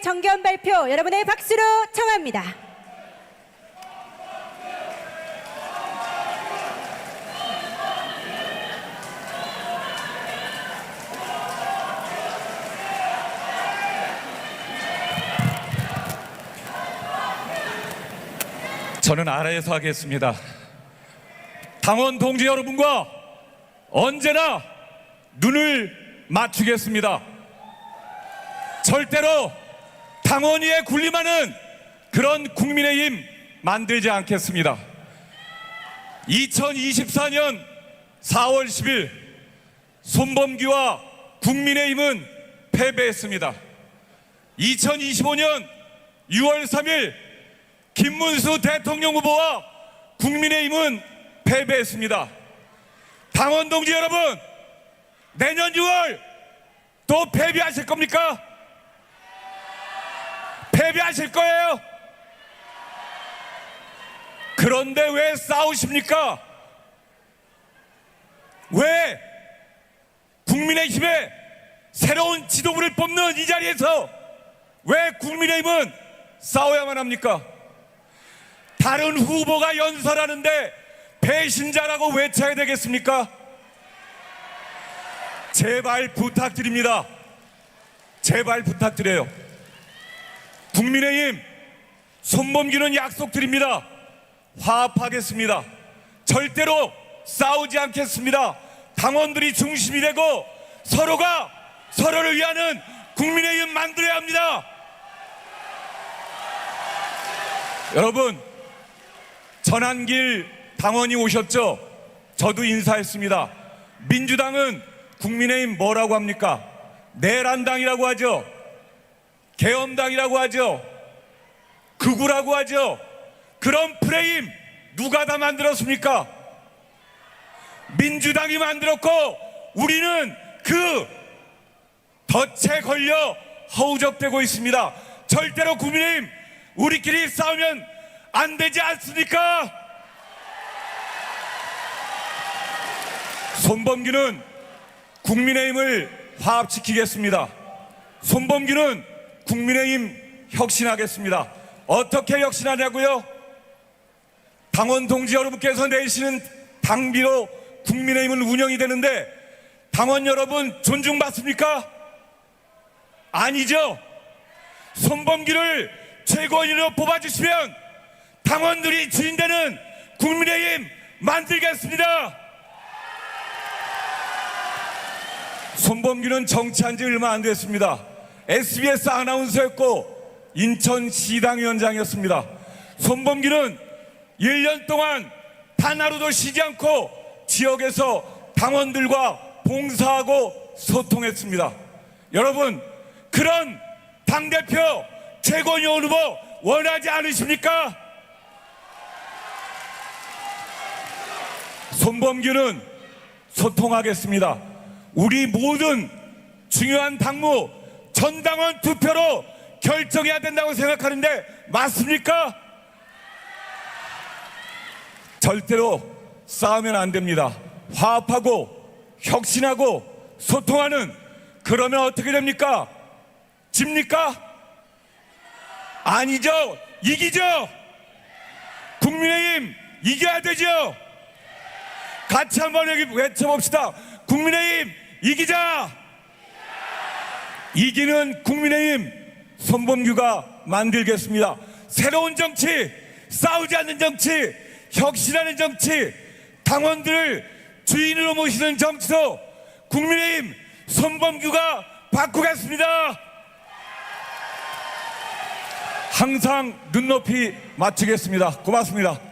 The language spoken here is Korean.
정견 발표 여러분의 박수로 청합니다. 저는 아래에서 하겠습니다. 당원 동지 여러분과 언제나 눈을 맞추겠습니다. 절대로 당원위에 군림하는 그런 국민의힘 만들지 않겠습니다. 2024년 4월 10일 손범규와 국민의힘은 패배했습니다. 2025년 6월 3일 김문수 대통령 후보와 국민의힘은 패배했습니다. 당원 동지 여러분, 내년 6월 또 패배하실 겁니까? 패배하실 거예요? 그런데 왜 싸우십니까? 왜 국민의힘에 새로운 지도부를 뽑는 이 자리에서 왜 국민의힘은 싸워야만 합니까? 다른 후보가 연설하는데 배신자라고 외쳐야 되겠습니까? 제발 부탁드립니다. 제발 부탁드려요. 국민의힘 손범규는 약속드립니다. 화합하겠습니다. 절대로 싸우지 않겠습니다. 당원들이 중심이 되고 서로가 서로를 위하는 국민의힘 만들어야 합니다. 여러분, 전한길 당원이 오셨죠? 저도 인사했습니다. 민주당은 국민의힘 뭐라고 합니까? 내란당이라고 하죠. 계엄당이라고 하죠. 극우라고 하죠. 그런 프레임 누가 다 만들었습니까? 민주당이 만들었고 우리는 그 덫에 걸려 허우적대고 있습니다. 절대로 국민의힘 우리끼리 싸우면 안 되지 않습니까? 손범규는 국민의힘을 화합시키겠습니다. 손범규는 국민의힘 혁신하겠습니다. 어떻게 혁신하냐고요? 당원 동지 여러분께서 내시는 당비로 국민의힘은 운영이 되는데 당원 여러분 존중받습니까? 아니죠. 손범규를 최고위원으로 뽑아주시면 당원들이 주인되는 국민의힘 만들겠습니다. 손범규는 정치한 지 얼마 안 됐습니다. SBS 아나운서였고 인천 시당위원장이었습니다. 손범규는 1년 동안 단 하루도 쉬지 않고 지역에서 당원들과 봉사하고 소통했습니다. 여러분, 그런 당대표 최고위원 후보 원하지 않으십니까? 손범규는 소통하겠습니다. 우리 모든 중요한 당무 전당원 투표로 결정해야 된다고 생각하는데 맞습니까? 절대로 싸우면 안 됩니다. 화합하고 혁신하고 소통하는 그러면 어떻게 됩니까? 집니까? 아니죠. 이기죠. 국민의힘 이겨야 되죠. 같이 한번 여기 외쳐봅시다. 국민의힘 이기자. 이기는 국민의힘 손범규가 만들겠습니다. 새로운 정치, 싸우지 않는 정치, 혁신하는 정치, 당원들을 주인으로 모시는 정치도 국민의힘 손범규가 바꾸겠습니다. 항상 눈높이 맞추겠습니다. 고맙습니다.